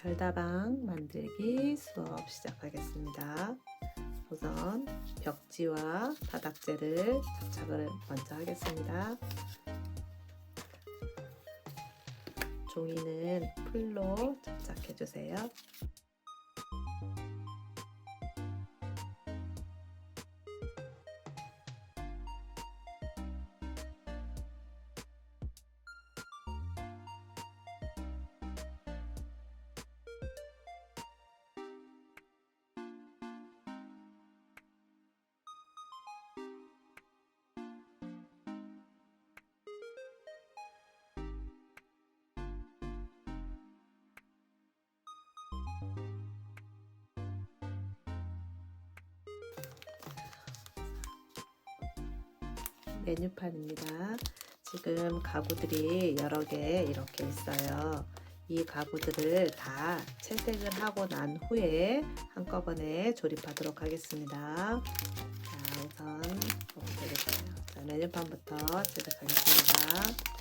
별다방 만들기 수업 시작하겠습니다. 우선 벽지와 바닥재를 접착을 먼저 하겠습니다. 종이는 풀로 접착해 주세요. 메뉴판입니다. 지금 가구들이 여러 개 이렇게 있어요. 이 가구들을 다 채색을 하고 난 후에 한꺼번에 조립하도록 하겠습니다. 자, 우선 되겠어요? 자, 메뉴판부터 제작하겠습니다.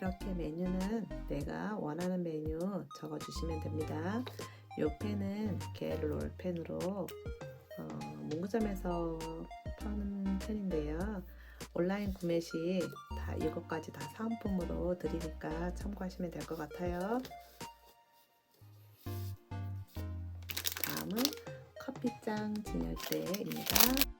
이렇게 메뉴는 내가 원하는 메뉴 적어주시면 됩니다. 이 펜은 겔롤 펜으로 어, 문구점에서 파는 펜인데요. 온라인 구매 시 다 이것까지 다 사은품으로 드리니까 참고하시면 될 것 같아요. 다음은 커피장 진열대입니다.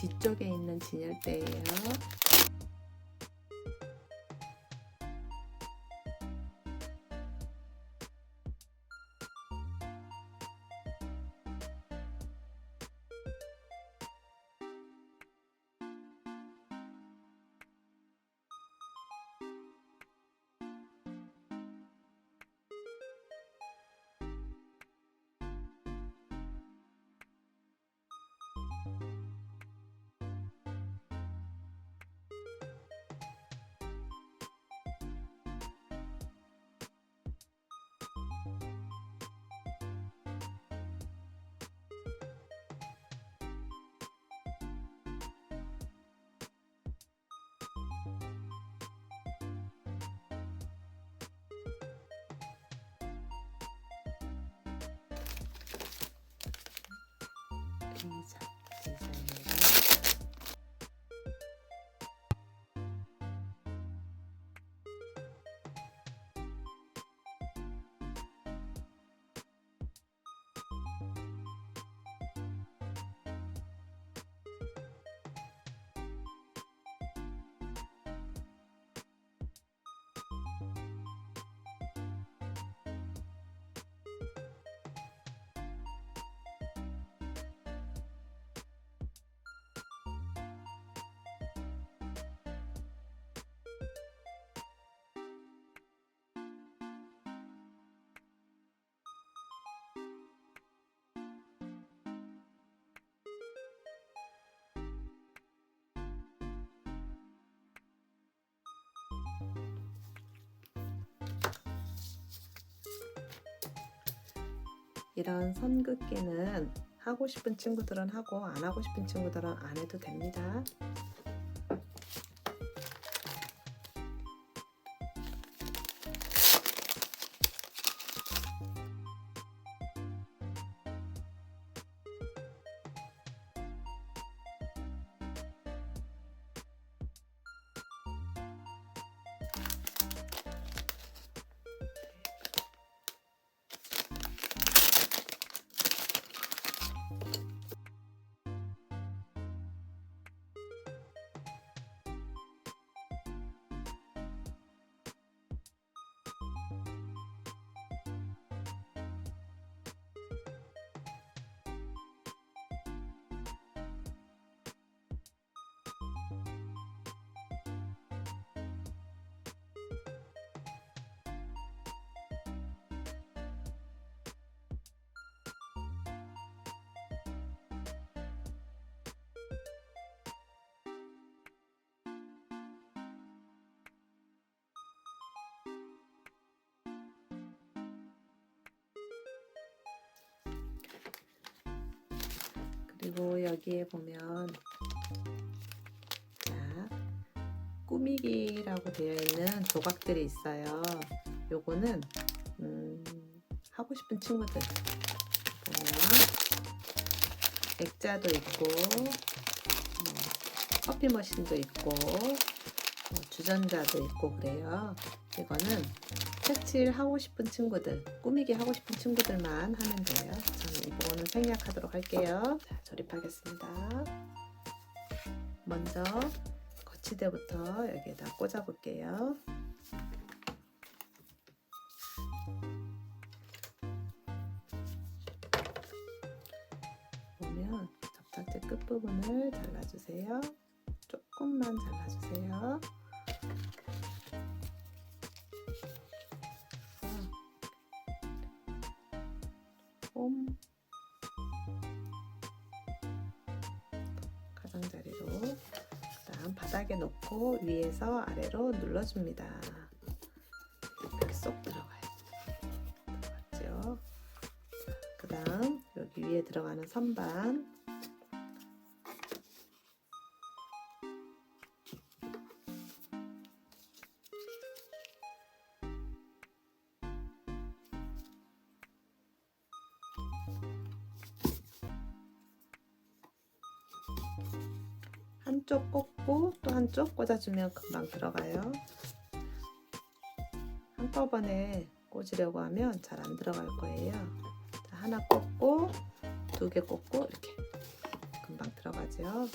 뒤쪽에 있는 진열대예요. 디자, 이런 선긋기는 하고 싶은 친구들은 하고 안 하고 싶은 친구들은 안 해도 됩니다. 그리고 여기에 보면 자 꾸미기라고 되어 있는 조각들이 있어요. 요거는 음, 하고 싶은 친구들 보면 액자도 있고 뭐, 커피 머신도 있고 뭐, 주전자도 있고 그래요. 이거는 색칠 하고 싶은 친구들, 꾸미기 하고 싶은 친구들만 하면 돼요. 저는 이 부분은 생략하도록 할게요. 자, 조립하겠습니다. 먼저 거치대부터 여기에다 꽂아 볼게요. 보면 접착제 끝부분을 잘라주세요. 조금만 잘라주세요. 바닥에 놓고 위에서 아래로 눌러줍니다. 이렇게 쏙 들어가요. 들어갔죠? 그 다음 여기 위에 들어가는 선반 한쪽 꽂아주면 금방 들어가요. 한꺼번에 꽂으려고 하면 잘 안 들어갈 거예요. 자, 하나 꽂고 두 개 꽂고 이렇게 금방 들어가죠.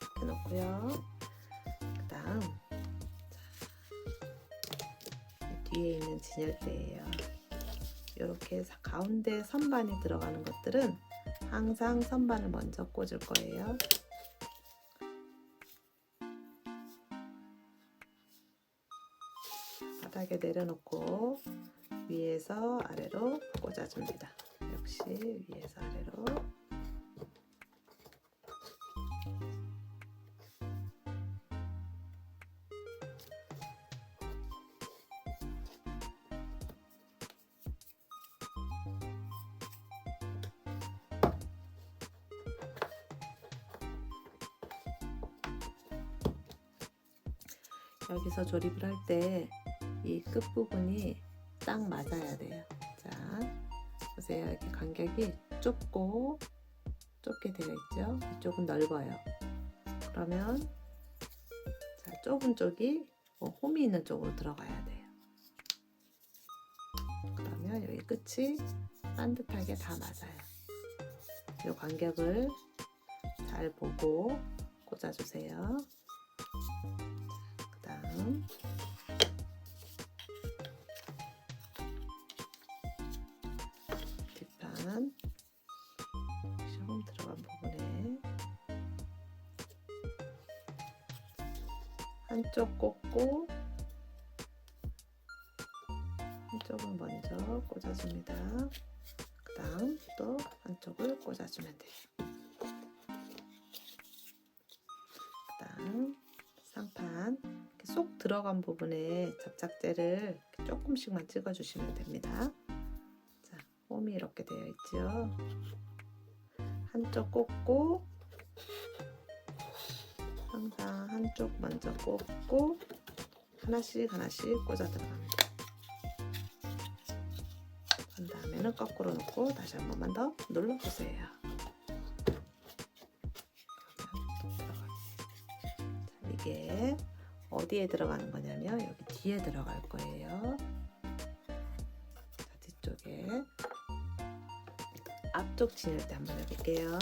이렇게 놓고요. 그 다음 뒤에 있는 진열대예요. 이렇게 가운데 선반이 들어가는 것들은 항상 선반을 먼저 꽂을 거예요. 바닥에 내려놓고 위에서 아래로 꽂아줍니다. 역시 위에서 아래로 여기서 조립을 할 때 이 끝부분이 딱 맞아야 돼요. 자, 보세요. 이렇게 간격이 좁고 좁게 되어 있죠. 이쪽은 넓어요. 그러면 자, 좁은 쪽이 뭐 홈이 있는 쪽으로 들어가야 돼요. 그러면 여기 끝이 반듯하게 다 맞아요. 이 간격을 잘 보고 꽂아주세요. 그 다음 뒷판 조금 들어간 부분에 한쪽 꽂고 한쪽은 먼저 꽂아줍니다. 그 다음 또 한쪽을 꽂아주면 돼요. 들어간 부분에 접착제를 조금씩만 찍어주시면 됩니다. 자, 홈이 이렇게 되어 있죠. 한쪽 꽂고 항상 한쪽 먼저 꽂고 하나씩 하나씩 꽂아 들어갑니다. 그 다음에는 거꾸로 놓고 다시 한 번만 더 눌러주세요. 어디에 들어가는 거냐면 여기 뒤에 들어갈 거예요. 자, 뒤쪽에 앞쪽 진열대 한번 해볼게요.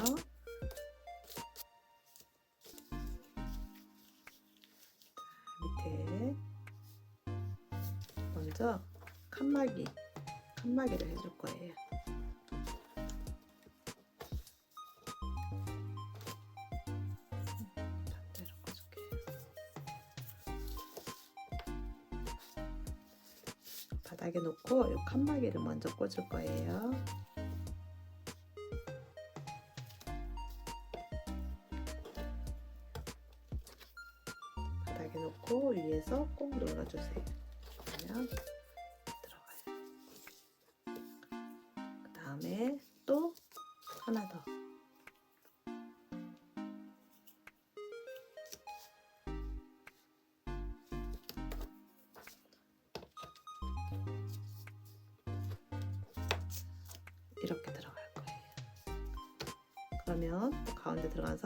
먼저 꽂을 거예요. 바닥에 놓고 위에서 꼭 눌러주세요. 그러면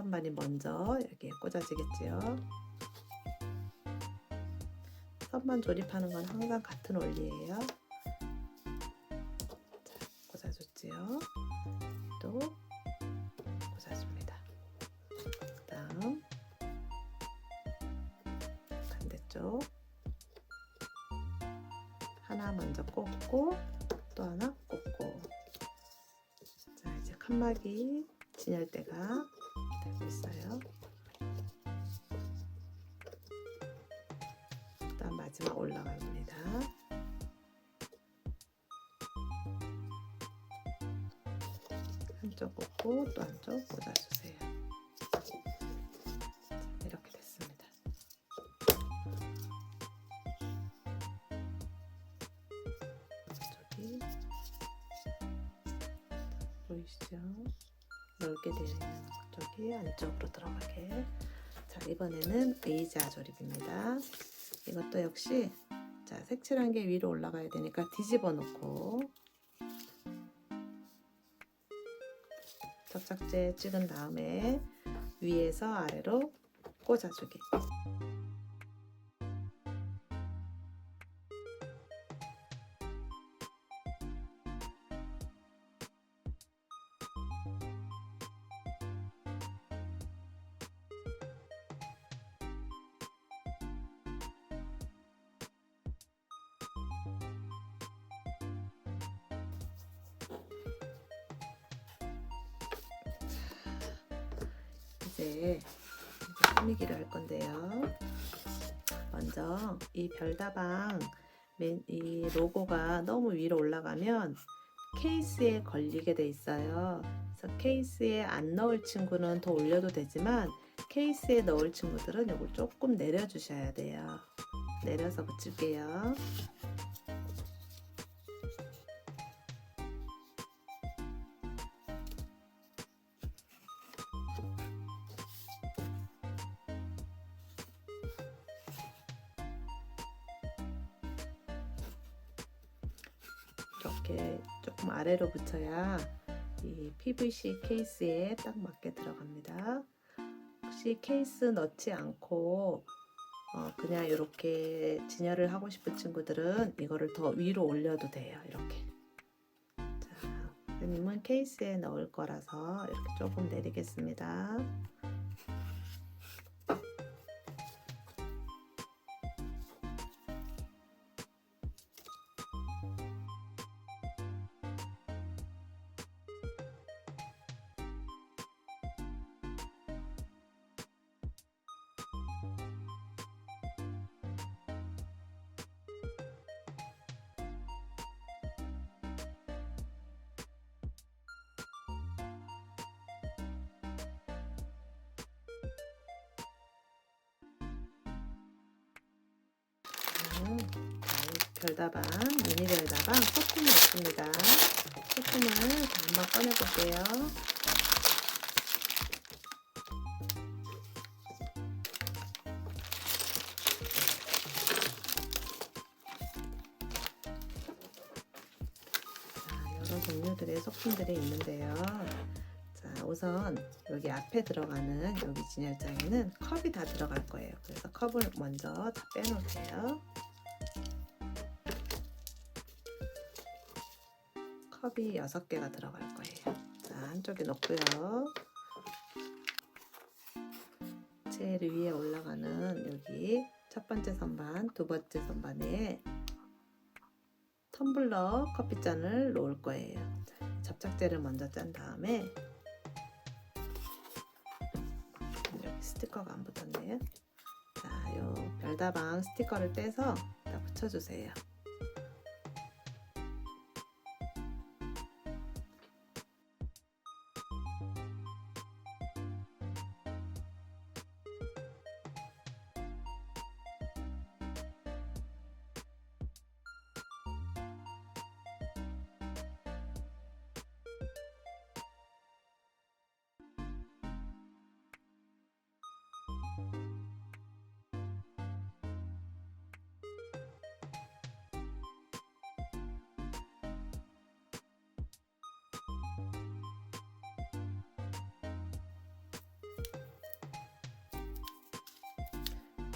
선반이 먼저 여기에 꽂아지겠지요. 선반 조립하는 건 항상 같은 원리예요. 자, 꽂아줬지요. 또 꽂아줍니다. 그 다음 반대쪽 하나 먼저 꽂고 또 하나 꽂고 자 이제 칸막이 진열대가 있어요. 그다음 마지막 올라갑니다. 한쪽 꽂고 또 한쪽 꽂아주세요. 자, 이렇게 됐습니다. 저기 보이시죠? 넓게 되어 있는 쪽이 안쪽으로 들어가게. 자 이번에는 의자 조립입니다. 이것도 역시 자 색칠한 게 위로 올라가야 되니까 뒤집어 놓고 접착제 찍은 다음에 위에서 아래로 꽂아주기. 할 건데요. 먼저 이 별다방 맨- 이 로고가 너무 위로 올라가면 케이스에 걸리게 돼 있어요. 그래서 케이스에 안 넣을 친구는 더 올려도 되지만 케이스에 넣을 친구들은 이걸 조금 내려주셔야 돼요. 내려서 붙일게요. 아래로 붙여야 이 PVC 케이스에 딱 맞게 들어갑니다. 혹시 케이스 넣지 않고 어, 그냥 이렇게 진열을 하고 싶은 친구들은 이거를 더 위로 올려도 돼요. 이렇게. 자, 선생님은 케이스에 넣을 거라서 이렇게 조금 내리겠습니다. 자, 별다방, 미니 별다방 소품이 있습니다. 소품을 한번 꺼내볼게요. 자, 여러 종류들의 소품들이 있는데요. 자, 우선 여기 앞에 들어가는 여기 진열장에는 컵이 다 들어갈 거예요. 그래서 컵을 먼저 다 빼놓으세요. 컵이 6개가 들어갈 거예요. 자, 한쪽에 놓고요. 제일 위에 올라가는 여기 첫 번째 선반, 두 번째 선반에 텀블러 커피잔을 놓을 거예요. 자, 접착제를 먼저 짠 다음에 여기 스티커가 안 붙었네요. 자, 요 별다방 스티커를 떼서 다 붙여주세요.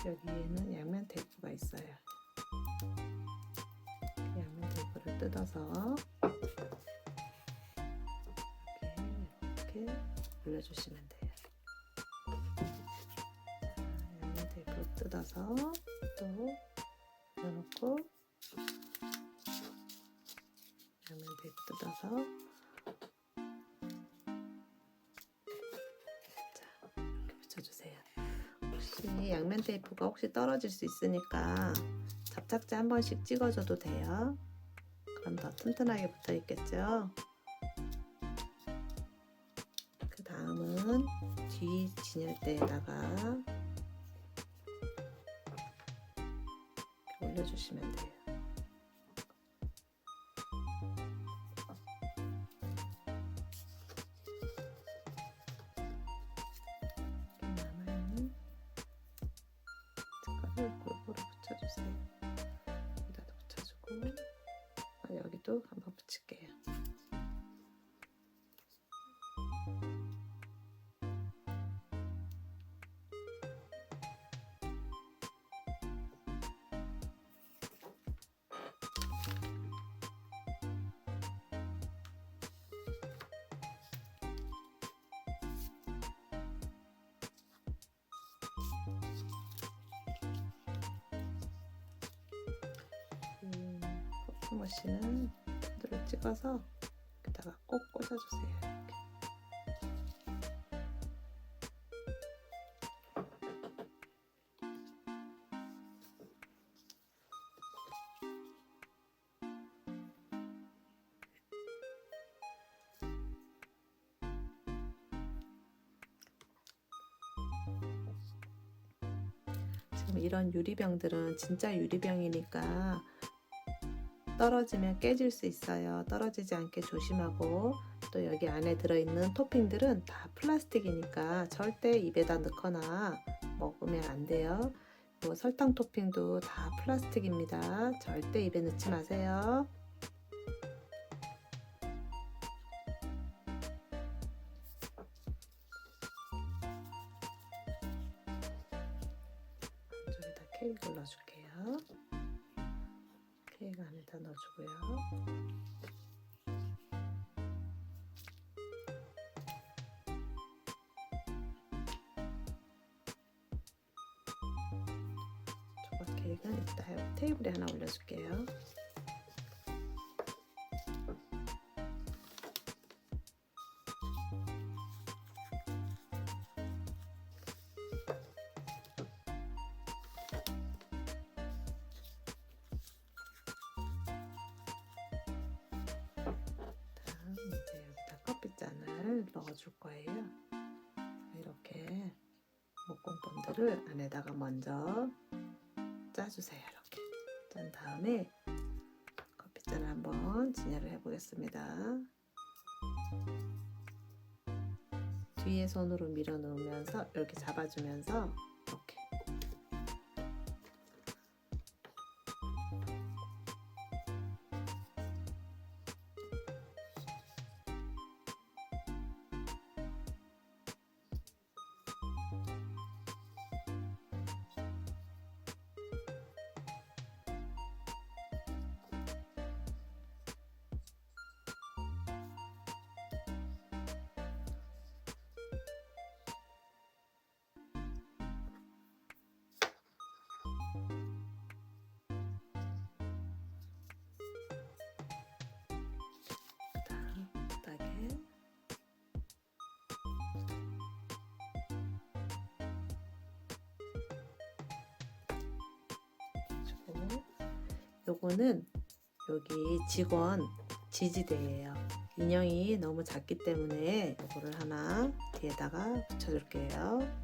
여기에는 양면 테이프가 있어요. 양면 테이프를 뜯어서 이렇게, 이렇게 올려주시면 돼요. 자, 양면 테이프를 뜯어서 또 넣어놓고 양면 테이프 뜯어서 양면 테이프가 혹시 떨어질 수 있으니까 접착제 한 번씩 찍어줘도 돼요. 그럼 더 튼튼하게 붙어 있겠죠. 그 다음은 뒤 진열대에다가 올려주시면 돼요. 커피 머신은 폰들을 찍어서 여기다가 꼭 꽂아주세요. 이렇게. 지금 이런 유리병들은 진짜 유리병이니까 떨어지면 깨질 수 있어요. 떨어지지 않게 조심하고 또 여기 안에 들어있는 토핑들은 다 플라스틱이니까 절대 입에다 넣거나 먹으면 안 돼요. 뭐 설탕 토핑도 다 플라스틱입니다. 절대 입에 넣지 마세요. 넣어주고요. 조각 케이크는 이따 테이블에 하나 올려줄게요. 커피잔을 넣어줄 거예요. 이렇게 목공본들을 안에다가 먼저 짜주세요. 이렇게 짠 다음에 커피잔을 한번 진열을 해보겠습니다. 뒤에 손으로 밀어 놓으면서 이렇게 잡아주면서 요거는 여기 직원 지지대예요. 인형이 너무 작기 때문에 요거를 하나 뒤에다가 붙여줄게요.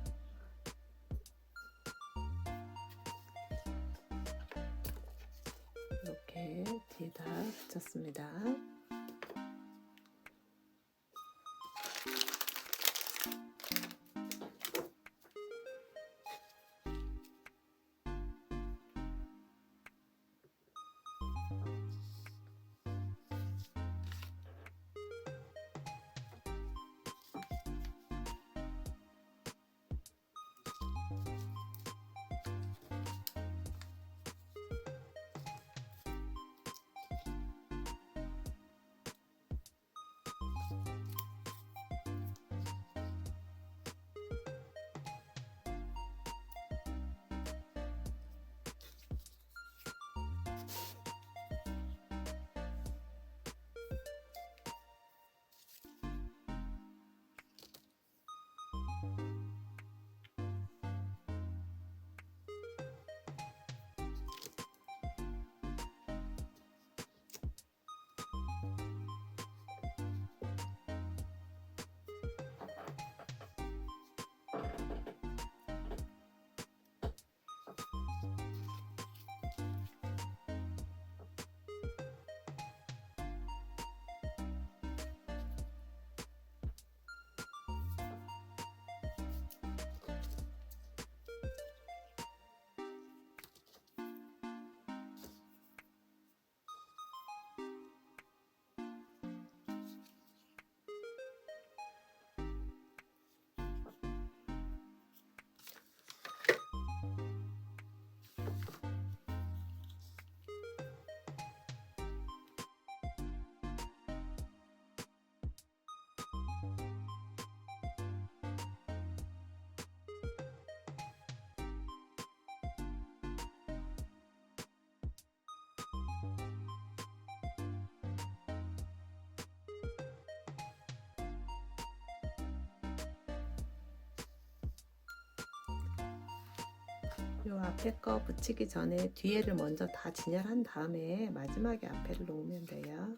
요 앞에 거 붙이기 전에 뒤에를 먼저 다 진열한 다음에 마지막에 앞에를 놓으면 돼요.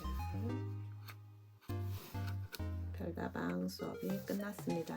자, 별다방 수업이 끝났습니다.